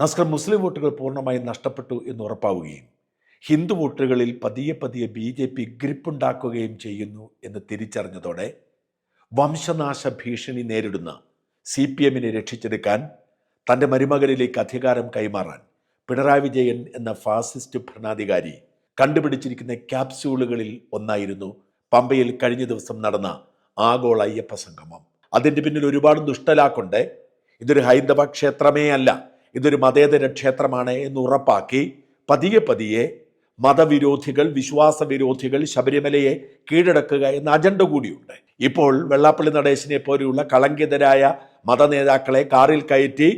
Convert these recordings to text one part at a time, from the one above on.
നസ്കർ മുസ്ലിം വോട്ടുകൾ പൂർണമായും നഷ്ടപ്പെട്ടു എന്ന് ഉറപ്പാവുകയും ഹിന്ദു വോട്ടുകളിൽ പതിയെ പതിയെ ബി ജെ പി ഗ്രിപ്പുണ്ടാക്കുകയും ചെയ്യുന്നു എന്ന് തിരിച്ചറിഞ്ഞതോടെ വംശനാശ ഭീഷണി നേരിടുന്ന സി പി എമ്മിനെ രക്ഷിച്ചെടുക്കാൻ തന്റെ മരുമകനിലേക്ക് അധികാരം കൈമാറാൻ പിണറായി വിജയൻ എന്ന ഫാസിസ്റ്റ് ഭരണാധികാരി കണ്ടുപിടിച്ചിരിക്കുന്ന ക്യാപ്സ്യൂളുകളിൽ ഒന്നായിരുന്നു പമ്പയിൽ കഴിഞ്ഞ ദിവസം നടന്ന ആഗോള അയ്യപ്പ സംഗമം. അതിന്റെ പിന്നിൽ ഒരുപാട് ദുഷ്ടലാക്കുണ്ട്. ഇതൊരു ഹൈന്ദവ ക്ഷേത്രമേ അല്ല. ഇതൊരു മതേതര ക്ഷേത്രമാണ് എന്ന് ഉറപ്പാക്കി പതിയെ പതിയെ മതവിരോധികൾ വിശ്വാസവിരോധികൾ ശബരിമലയെ കീഴടക്കുക എന്ന അജണ്ട കൂടിയുണ്ട്. ഇപ്പോൾ വെള്ളാപ്പള്ളി നടേശനെ പോലെയുള്ള കളങ്കിതരായ മതനേതാക്കളെ കാറിൽ കയറ്റി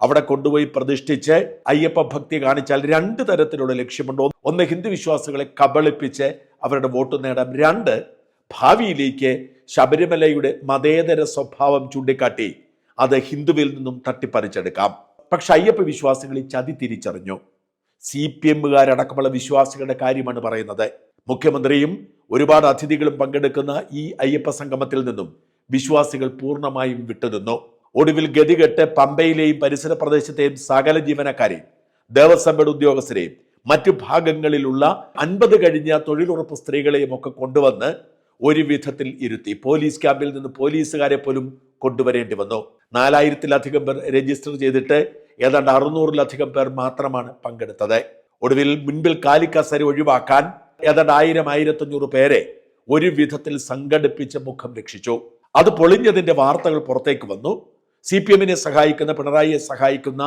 അവിടെ കൊണ്ടുപോയി പ്രതിഷ്ഠിച്ച് അയ്യപ്പ ഭക്തി കാണിച്ചാൽ രണ്ട് തരത്തിലുള്ള ലക്ഷ്യമുണ്ട്. ഒന്ന് ഹിന്ദു വിശ്വാസികളെ കബളിപ്പിച്ച് അവരുടെ വോട്ട് നേടാം രണ്ട് ഭാവിയിലേക്ക് ശബരിമലയുടെ മതേതര സ്വഭാവം ചൂണ്ടിക്കാട്ടി അത് ഹിന്ദുവിൽ നിന്നും തട്ടിപ്പറിച്ചെടുക്കാം. പക്ഷെ അയ്യപ്പ വിശ്വാസികൾ ഈ ചതി തിരിച്ചറിഞ്ഞു. സി പി എമ്മുകാരടക്കമുള്ള വിശ്വാസികളുടെ കാര്യമാണ് പറയുന്നത്. മുഖ്യമന്ത്രിയും ഒരുപാട് അതിഥികളും പങ്കെടുക്കുന്ന ഈ അയ്യപ്പ സംഗമത്തിൽ നിന്നും വിശ്വാസികൾ പൂർണമായും വിട്ടുനിന്നു. ഒടുവിൽ ഗതികെട്ട് പമ്പയിലെയും പരിസര പ്രദേശത്തെയും സകല ജീവനക്കാരെയും ദേവസ്വം ബോർഡ് ഉദ്യോഗസ്ഥരെയും മറ്റു ഭാഗങ്ങളിലുള്ള അൻപത് കഴിഞ്ഞ തൊഴിലുറപ്പ് സ്ത്രീകളെയും ഒക്കെ കൊണ്ടുവന്ന് ഒരു വിധത്തിൽ ഇരുത്തി. പോലീസ് ക്യാമ്പിൽ നിന്ന് പോലീസുകാരെ പോലും കൊണ്ടുവരേണ്ടി വന്നു നാലായിരത്തിലധികം പേർ രജിസ്റ്റർ ചെയ്തിട്ട് ഏതാണ്ട് അറുന്നൂറിലധികം പേർ മാത്രമാണ് പങ്കെടുത്തത്. ഒടുവിൽ മുൻപിൽ കാലിക്കസരി ഒഴിവാക്കാൻ ഏതാണ്ട് ആയിരം ആയിരത്തഞ്ഞൂറ് പേരെ ഒരു വിധത്തിൽ സംഘടിപ്പിച്ച് മുഖം രക്ഷിച്ചു. അത് പൊളിഞ്ഞതിന്റെ വാർത്തകൾ പുറത്തേക്ക് വന്നു. സി പി എമ്മിനെ സഹായിക്കുന്ന പിണറായിയെ സഹായിക്കുന്ന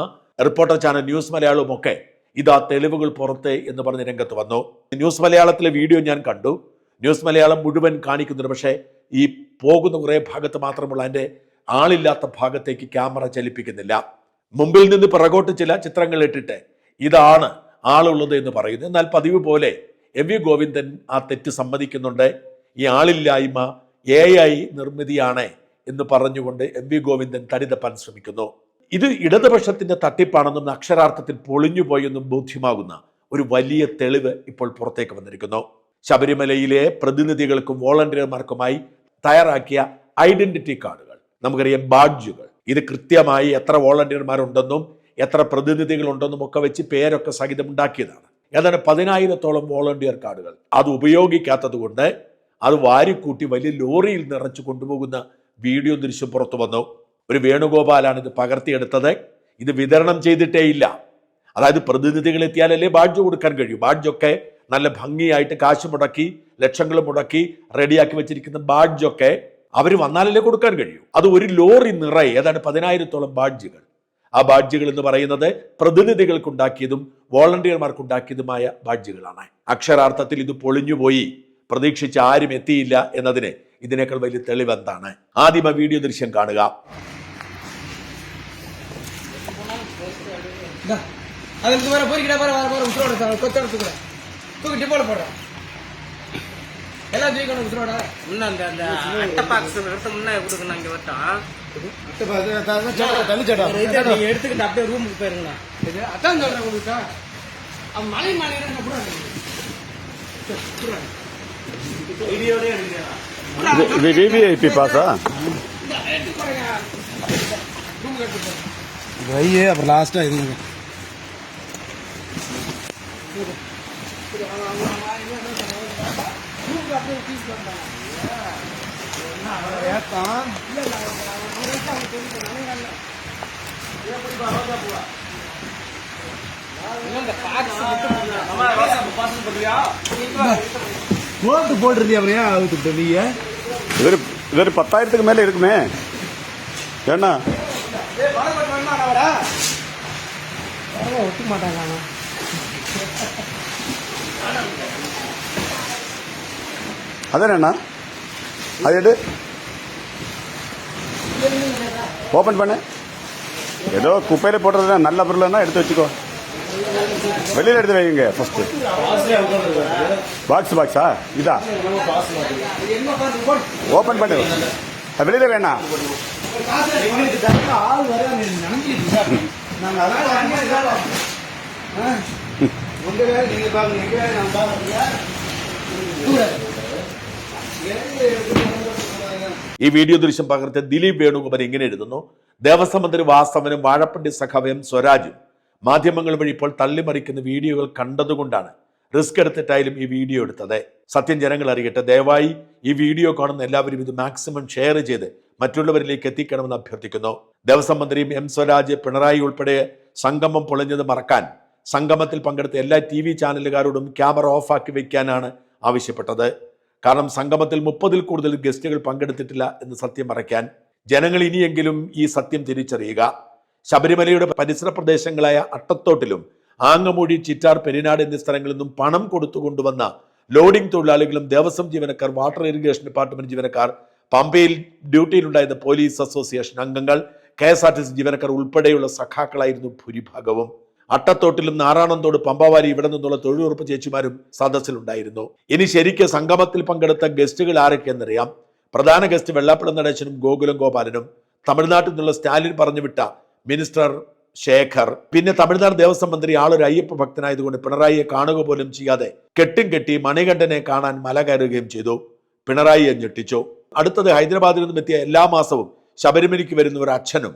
റിപ്പോർട്ടർ ചാനൽ ന്യൂസ് മലയാളവും ഒക്കെ ഇതാ തെളിവുകൾ പുറത്തെ എന്ന് പറഞ്ഞ് രംഗത്ത് വന്നു. ന്യൂസ് മലയാളത്തിലെ വീഡിയോ ഞാൻ കണ്ടു. ന്യൂസ് മലയാളം മുഴുവൻ കാണിക്കുന്നുണ്ട്. പക്ഷേ ഈ പോകുന്ന കുറേ ഭാഗത്ത് മാത്രമുള്ള അതിന്റെ ആളില്ലാത്ത ഭാഗത്തേക്ക് ക്യാമറ ചലിപ്പിക്കുന്നില്ല. മുമ്പിൽ നിന്ന് പിറകോട്ട് ചില ചിത്രങ്ങൾ ഇട്ടിട്ട് ഇതാണ് ആളുള്ളത് എന്ന് പറയുന്നു എന്നാൽ പതിവ് പോലെ എം വി ഗോവിന്ദൻ ആ തെറ്റ് സമ്മതിക്കുന്നുണ്ട്. ഈ ആളില്ലായ്മ എ ഐ നിർമ്മിതിയാണ് എന്ന് പറഞ്ഞുകൊണ്ട് എം വി ഗോവിന്ദൻ തടിതപ്പാൻ ശ്രമിക്കുന്നു. ഇത് ഇടതുപക്ഷത്തിന്റെ തട്ടിപ്പാണെന്നും അക്ഷരാർത്ഥത്തിൽ പൊളിഞ്ഞുപോയെന്നും ബോധ്യമാകുന്ന ഒരു വലിയ തെളിവ് ഇപ്പോൾ പുറത്തേക്ക് വന്നിരിക്കുന്നു. ശബരിമലയിലെ പ്രതിനിധികൾക്കും വോളണ്ടിയർമാർക്കുമായി തയ്യാറാക്കിയ ഐഡന്റിറ്റി കാർഡുകൾ. നമുക്കറിയാം ബാഡ്ജുകൾ. ഇത് കൃത്യമായി എത്ര വോളണ്ടിയർമാരുണ്ടെന്നും എത്ര പ്രതിനിധികളുണ്ടെന്നും ഒക്കെ വെച്ച് പേരൊക്കെ സഹിതം ഉണ്ടാക്കിയതാണ്. ഏതാണ്ട് പതിനായിരത്തോളം വോളണ്ടിയർ കാർഡുകൾ. അത് ഉപയോഗിക്കാത്തത് കൊണ്ട് അത് വാരിക്കൂട്ടി വലിയ ലോറിയിൽ നിറച്ച് കൊണ്ടുപോകുന്ന വീഡിയോ ദൃശ്യം പുറത്തു വന്നു. ഒരു വേണുഗോപാലാണ് ഇത് പകർത്തിയെടുത്തത്. ഇത് വിതരണം ചെയ്തിട്ടേ ഇല്ല. അതായത് പ്രതിനിധികൾ എത്തിയാലല്ലേ ബാഡ്ജ് കൊടുക്കാൻ കഴിയും. ബാഡ്ജൊക്കെ നല്ല ഭംഗിയായിട്ട് കാശ് മുടക്കി ലക്ഷങ്ങൾ മുടക്കി റെഡിയാക്കി വെച്ചിരിക്കുന്ന ബാഡ്ജൊക്കെ അവർ വന്നാലല്ലേ കൊടുക്കാൻ കഴിയൂ. അത് ഒരു ലോറി നിറയെ ഏതാണ്ട് പതിനായിരത്തോളം ബാഡ്ജുകൾ. ആ ബാഡ്ജുകൾ എന്ന് പറയുന്നത് പ്രതിനിധികൾക്കുണ്ടാക്കിയതും വോളണ്ടിയർമാർക്കുണ്ടാക്കിയതുമായ ബാഡ്ജുകളാണ്. അക്ഷരാർത്ഥത്തിൽ ഇത് പൊളിഞ്ഞുപോയി. പ്രതീക്ഷിച്ച് ആരും എത്തിയില്ല എന്നതിന് ഇതിനേക്കാൾ വലിയ തെളിവെന്താണ്? ആദ്യം വീഡിയോ ദൃശ്യം കാണുക. ಅದಕ್ಕೆ ಬರ ಬರೀ ಗಿಡ ಬರ ಬರ ಉಸಿರೋಡ ಸರ್ ಕೊತ್ತಡ ತುಗಡ ತುಗಿ ಡಿಪೋಲ್ எல்லாம் தூக்கணும் உசுரோட முன்ன அந்த அந்த அட்டை பாக்ஸ் எடுத்து முன்ன கொடுக்கணும் அங்க வட்டம் இதை நீங்க எடுத்துக்கிட்டு அப்படியே ரூமுக்கு போயிருங்களா இது அதான் சொல்றேன் உங்களுக்கு அவன் மலை மாலை கூட வீடியோடய எடுக்கலாம் இது விவிஐபி பாஸா வையே அப்புறம் லாஸ்டா இருங்க ரூம் அப்படியே ஃபீஸ் பண்ணுறாங்க ஏற்றம் பத்தாயிரத்துக்கு மேல இருக்குமே. ஏன்னா? ஒத்துக்க மாட்டாங்க அதானேண்ணா அது எடு ஓப்பன் பண்ணு. ஏதோ குப்பையில் போடுறதுனா நல்ல பொருள்னா எடுத்து வச்சுக்கோ. வெளியில் எடுத்து வைங்க ஃபஸ்ட்டு பாக்ஸ் பாக்ஸா இதா? ஓப்பன் பண்ணு. வெளியில வெளியில் வேணாம் உங்க வேலை நீங்க பாருங்க. நான் பாருங்க ഈ വീഡിയോ ദൃശ്യം പകർത്തിയ ദിലീപ് വേണുകുമാർ ഇങ്ങനെ എഴുതുന്നു. ദേവസ്വം മന്ത്രി വാസവനും വാഴപ്പണ്ടി സഖാവയും സ്വരാജും. മാധ്യമങ്ങൾ വഴി ഇപ്പോൾ തള്ളിമറിക്കുന്ന വീഡിയോകൾ കണ്ടതുകൊണ്ടാണ് റിസ്ക് എടുത്തിട്ടായാലും ഈ വീഡിയോ എടുത്തത്. സത്യം ജനങ്ങൾ അറിയട്ടെ ദയവായി ഈ വീഡിയോ കാണുന്ന എല്ലാവരും ഇത് മാക്സിമം ഷെയർ ചെയ്ത് മറ്റുള്ളവരിലേക്ക് എത്തിക്കണമെന്ന് അഭ്യർത്ഥിക്കുന്നു. ദേവസ്വം മന്ത്രിയും എം സ്വരാജ് പിണറായി ഉൾപ്പെടെ സംഗമം പൊളിഞ്ഞത് മറക്കാൻ സംഗമത്തിൽ പങ്കെടുത്ത എല്ലാ ടി ചാനലുകാരോടും ക്യാമറ ഓഫാക്കി വയ്ക്കാനാണ് ആവശ്യപ്പെട്ടത്. കാരണം സംഗമത്തിൽ മുപ്പതിൽ കൂടുതൽ ഗസ്റ്റുകൾ പങ്കെടുത്തിട്ടില്ല എന്ന് സത്യം മറയ്ക്കാൻ ജനങ്ങൾ ഇനിയെങ്കിലും ഈ സത്യം തിരിച്ചറിയുക. ശബരിമലയുടെ പരിസര പ്രദേശങ്ങളായ അട്ടത്തോട്ടിലും ആങ്ങമൂഴി ചിറ്റാർ പെരിനാട് എന്നീ സ്ഥലങ്ങളിൽ നിന്നും പണം കൊടുത്തു കൊണ്ടുവന്ന ലോഡിംഗ് തൊഴിലാളികളും ദേവസ്വം ജീവനക്കാർ വാട്ടർ ഇറിഗേഷൻ ഡിപ്പാർട്ട്മെന്റ് ജീവനക്കാർ പമ്പയിൽ ഡ്യൂട്ടിയിലുണ്ടായിരുന്ന പോലീസ് അസോസിയേഷൻ അംഗങ്ങൾ K S R T C ജീവനക്കാർ ഉൾപ്പെടെയുള്ള സഖാക്കളായിരുന്നു ഭൂരിഭാഗവും. അട്ടത്തോട്ടിലും നാറാണന്തോട് പമ്പാവാരി ഇവിടെ നിന്നുള്ള തൊഴിലുറപ്പ് ചേച്ചിമാരും സദസ്സിലുണ്ടായിരുന്നു. ഇനി ശരിക്കും സംഗമത്തിൽ പങ്കെടുത്ത ഗസ്റ്റുകൾ ആരൊക്കെയെന്നറിയാം. പ്രധാന ഗസ്റ്റ് വെള്ളാപ്പള്ളി നടേശനും ഗോകുലം ഗോപാലനും തമിഴ്നാട്ടിൽ നിന്നുള്ള സ്റ്റാലിൻ പറഞ്ഞുവിട്ട മിനിസ്റ്റർ ശേഖർ. പിന്നെ തമിഴ്നാട് ദേവസ്വം മന്ത്രി ആളൊരു അയ്യപ്പ ഭക്തനായതുകൊണ്ട് പിണറായിയെ കാണുക പോലും ചെയ്യാതെ കെട്ടും കെട്ടി മണികണ്ഠനെ കാണാൻ മല കയറുകയും ചെയ്തു. പിണറായിയെ ഞെട്ടിച്ചു. അടുത്തത് ഹൈദരാബാദിൽ നിന്നും എത്തിയ എല്ലാ മാസവും ശബരിമലയ്ക്ക് വരുന്ന ഒരു അച്ഛനും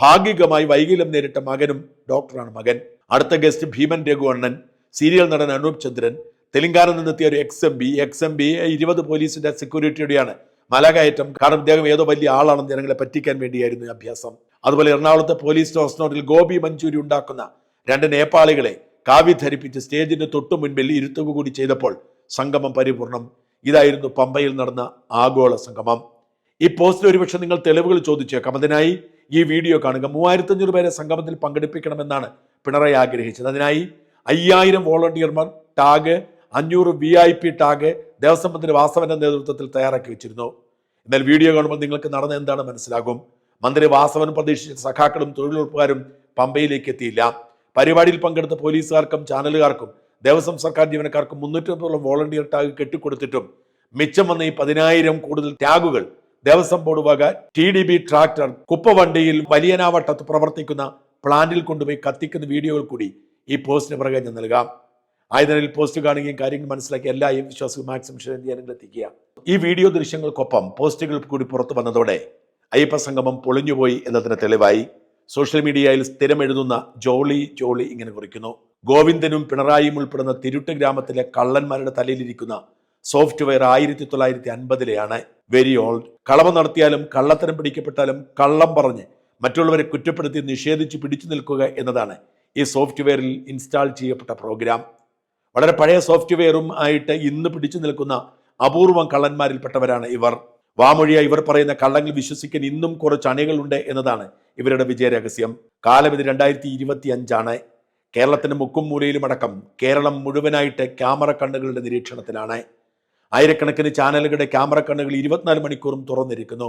ഭാഗികമായി വൈകല്യം നേരിട്ട മകനും ഡോക്ടറാണ് മകൻ. അടുത്ത ഗസ്റ്റ് ഭീമൻ രഘുവണ്ണൻ സീരിയൽ നടൻ അനൂപ് ചന്ദ്രൻ തെലങ്കാന നിന്നെത്തിയ ഒരു X M B X M B ഇരുപത് പോലീസിന്റെ സെക്യൂരിറ്റിയുടെയാണ് മലകയറ്റം. കാരണം ഇദ്ദേഹം ഏതോ വലിയ ആളാണെന്ന് ജനങ്ങളെ പറ്റിക്കാൻ വേണ്ടിയായിരുന്നു അഭ്യാസം. അതുപോലെ എറണാകുളത്തെ പോലീസ് സ്റ്റേഷനോട്ടിൽ ഗോപി മഞ്ചൂരി ഉണ്ടാക്കുന്ന രണ്ട് നേപ്പാളികളെ കാവ്യ ധരിപ്പിച്ച് സ്റ്റേജിന്റെ തൊട്ടു മുൻപിൽ ഇരുത്തുക കൂടി ചെയ്തപ്പോൾ സംഗമം പരിപൂർണം. ഇതായിരുന്നു പമ്പയിൽ നടന്ന ആഗോള സംഗമം. ഈ പോസ്റ്റിൽ ഒരുപക്ഷെ നിങ്ങൾ തെളിവുകൾ ചോദിച്ചേക്കാം. അതിനായി ഈ വീഡിയോ കാണുക. മൂവായിരത്തഞ്ഞൂറ് പേരെ സംഗമത്തിൽ പങ്കെടുപ്പിക്കണമെന്നാണ് പിണറായി ആഗ്രഹിച്ചത്. അതിനായി അയ്യായിരം വോളണ്ടിയർമാർ ടാഗ് അഞ്ഞൂറ് V I P tag Devaswom മന്ത്രി വാസവന്റെ നേതൃത്വത്തിൽ തയ്യാറാക്കി വെച്ചിരുന്നു. എന്നാൽ വീഡിയോ കാണുമ്പോൾ നിങ്ങൾക്ക് നടന്ന എന്താണ് മനസ്സിലാകും. മന്ത്രി വാസവൻ പ്രതീക്ഷിച്ച സഖാക്കളും തൊഴിലുറപ്പുകാരും പമ്പയിലേക്ക് എത്തിയില്ല. പരിപാടിയിൽ പങ്കെടുത്ത പോലീസുകാർക്കും ചാനലുകാർക്കും ദേവസ്വം സർക്കാർ ജീവനക്കാർക്കും മുന്നൂറ്റമ്പതോളം വോളണ്ടിയർ ടാഗ് കെട്ടിക്കൊടുത്തിട്ടും മിച്ചം വന്ന ഈ പതിനായിരം കൂടുതൽ ടാഗുകൾ ദേവസ്വം ബോർഡ് വക ടി ഡി ബി ട്രാക്ടർ കുപ്പവണ്ടിയിൽ വലിയനാവട്ടത്ത് പ്രവർത്തിക്കുന്ന പ്ലാന്റിൽ കൊണ്ടുപോയി കത്തിക്കുന്ന വീഡിയോകൾ കൂടി ഈ പോസ്റ്റിന് പിറകെ ഞാൻ നൽകാം. ആയതിനാൽ പോസ്റ്റ് കാണുകയും കാര്യങ്ങൾ മനസ്സിലാക്കി എല്ലാ ഈ വിശ്വാസികൾ മാക്സിമം ഷെയർ ചെയ്യാനും എത്തിക്കുക ഈ വീഡിയോ ദൃശ്യങ്ങൾക്കൊപ്പം പോസ്റ്റുകൾ കൂടി പുറത്തു വന്നതോടെ അയ്യപ്പ സംഗമം പൊളിഞ്ഞുപോയി എന്നതിന് തെളിവായി സോഷ്യൽ മീഡിയയിൽ സ്ഥിരം എഴുതുന്ന ജോളി ജോളി ഇങ്ങനെ കുറിക്കുന്നു. ഗോവിന്ദനും പിണറായിയും ഉൾപ്പെടുന്ന തിരുട്ട് ഗ്രാമത്തിലെ കള്ളന്മാരുടെ തലയിലിരിക്കുന്ന സോഫ്റ്റ്വെയർ ആയിരത്തി തൊള്ളായിരത്തി അൻപതിലെയാണ് വെരി ഓൾഡ് കളവ് നടത്തിയാലും കള്ളത്തരം പിടിക്കപ്പെട്ടാലും കള്ളം പറഞ്ഞ് മറ്റുള്ളവരെ കുറ്റപ്പെടുത്തി നിഷേധിച്ച് പിടിച്ചു നിൽക്കുക എന്നതാണ് ഈ സോഫ്റ്റ്വെയറിൽ ഇൻസ്റ്റാൾ ചെയ്യപ്പെട്ട പ്രോഗ്രാം. വളരെ പഴയ സോഫ്റ്റ്വെയറും ആയിട്ട് ഇന്ന് പിടിച്ചു നിൽക്കുന്ന അപൂർവം കള്ളന്മാരിൽപ്പെട്ടവരാണ് ഇവർ. വാമൊഴിയായി ഇവർ പറയുന്ന കള്ളങ്ങൾ വിശ്വസിക്കാൻ ഇന്നും കുറച്ച് അണികളുണ്ട് എന്നതാണ് ഇവരുടെ വിജയരഹസ്യം കാലം ഇത് രണ്ടായിരത്തി ഇരുപത്തി അഞ്ചാണ് കേരളത്തിന്റെ മുക്കും മൂലയിലും അടക്കം കേരളം മുഴുവനായിട്ട് ക്യാമറ കണ്ണുകളുടെ നിരീക്ഷണത്തിലാണ്. ആയിരക്കണക്കിന് ചാനലുകളുടെ ക്യാമറ കണ്ണുകൾ ഇരുപത്തിനാല് മണിക്കൂറും തുറന്നിരിക്കുന്നു.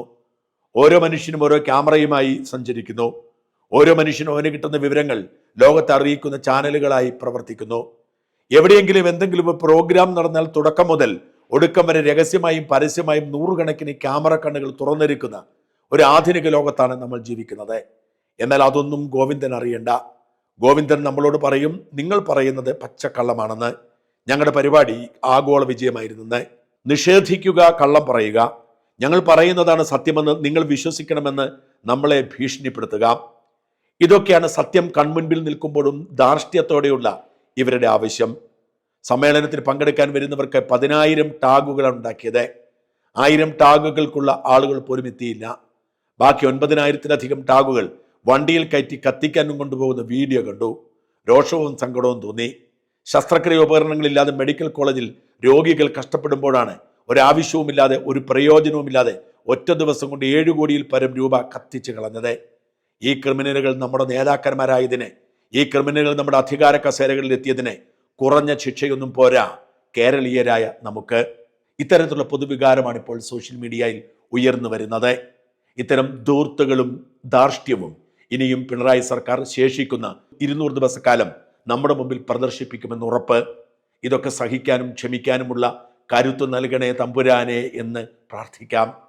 ഓരോ മനുഷ്യനും ഓരോ ക്യാമറയുമായി സഞ്ചരിക്കുന്നു. ഓരോ മനുഷ്യനും അവന് കിട്ടുന്ന വിവരങ്ങൾ ലോകത്തെ അറിയിക്കുന്ന ചാനലുകളായി പ്രവർത്തിക്കുന്നു. എവിടെയെങ്കിലും എന്തെങ്കിലും പ്രോഗ്രാം നടന്നാൽ തുടക്കം മുതൽ ഒടുക്കം വരെ രഹസ്യമായും പരസ്യമായും നൂറുകണക്കിന് ക്യാമറ കണ്ണുകൾ തുറന്നിരിക്കുന്ന ഒരു ആധുനിക ലോകത്താണ് നമ്മൾ ജീവിക്കുന്നത്. എന്നാൽ അതൊന്നും ഗോവിന്ദൻ അറിയണ്ട. ഗോവിന്ദൻ നമ്മളോട് പറയും നിങ്ങൾ പറയുന്നത് പച്ചക്കള്ളമാണെന്ന്. ഞങ്ങളുടെ പരിപാടി ആഗോള വിജയമായിരുന്നെന്ന് നിഷേധിക്കുക കള്ളം പറയുക. ഞങ്ങൾ പറയുന്നതാണ് സത്യമെന്ന് നിങ്ങൾ വിശ്വസിക്കണമെന്ന് നമ്മളെ ഭീഷണിപ്പെടുത്തുക. ഇതൊക്കെയാണ് സത്യം കൺമുൻപിൽ നിൽക്കുമ്പോഴും ധാർഷ്ട്യത്തോടെയുള്ള ഇവരുടെ ആവശ്യം. സമ്മേളനത്തിൽ പങ്കെടുക്കാൻ വരുന്നവർക്ക് പതിനായിരം ടാഗുകളാണ് ഉണ്ടാക്കിയത്. ആയിരം ടാഗുകൾക്കുള്ള ആളുകൾ പോലും എത്തിയില്ല. ബാക്കി ഒൻപതിനായിരത്തിലധികം ടാഗുകൾ വണ്ടിയിൽ കയറ്റി കത്തിക്കാനും കൊണ്ടുപോകുന്ന വീഡിയോ കണ്ടു. രോഷവും സങ്കടവും തോന്നി. ശസ്ത്രക്രിയ ഉപകരണങ്ങളില്ലാതെ മെഡിക്കൽ കോളേജിൽ രോഗികൾ കഷ്ടപ്പെടുമ്പോഴാണ് ഒരാവശ്യവുമില്ലാതെ ഒരു പ്രയോജനവുമില്ലാതെ ഒറ്റ ദിവസം കൊണ്ട് ഏഴ് കോടിയിൽ പരം രൂപ കത്തിച്ചു കളഞ്ഞത്. ഈ ക്രിമിനലുകൾ നമ്മുടെ നേതാക്കന്മാരായതിനെ ഈ ക്രിമിനലുകൾ നമ്മുടെ അധികാര കസേരകളിൽ എത്തിയതിനെ കുറഞ്ഞ ശിക്ഷയൊന്നും പോരാ കേരളീയരായ നമുക്ക്. ഇത്തരത്തിലുള്ള പൊതുവികാരമാണ് ഇപ്പോൾ സോഷ്യൽ മീഡിയയിൽ ഉയർന്നു വരുന്നത്. ഇത്തരം ധൂർത്തുകളും ധാർഷ്ട്യവും ഇനിയും പിണറായി സർക്കാർ ശേഷിക്കുന്ന ഇരുന്നൂറ് ദിവസക്കാലം നമ്മുടെ മുമ്പിൽ പ്രദർശിപ്പിക്കുമെന്ന് ഉറപ്പ് ഇതൊക്കെ സഹിക്കാനും ക്ഷമിക്കാനുമുള്ള കരുത്തു നൽകണേ തമ്പുരാനെ എന്ന് പ്രാർത്ഥിക്കാം.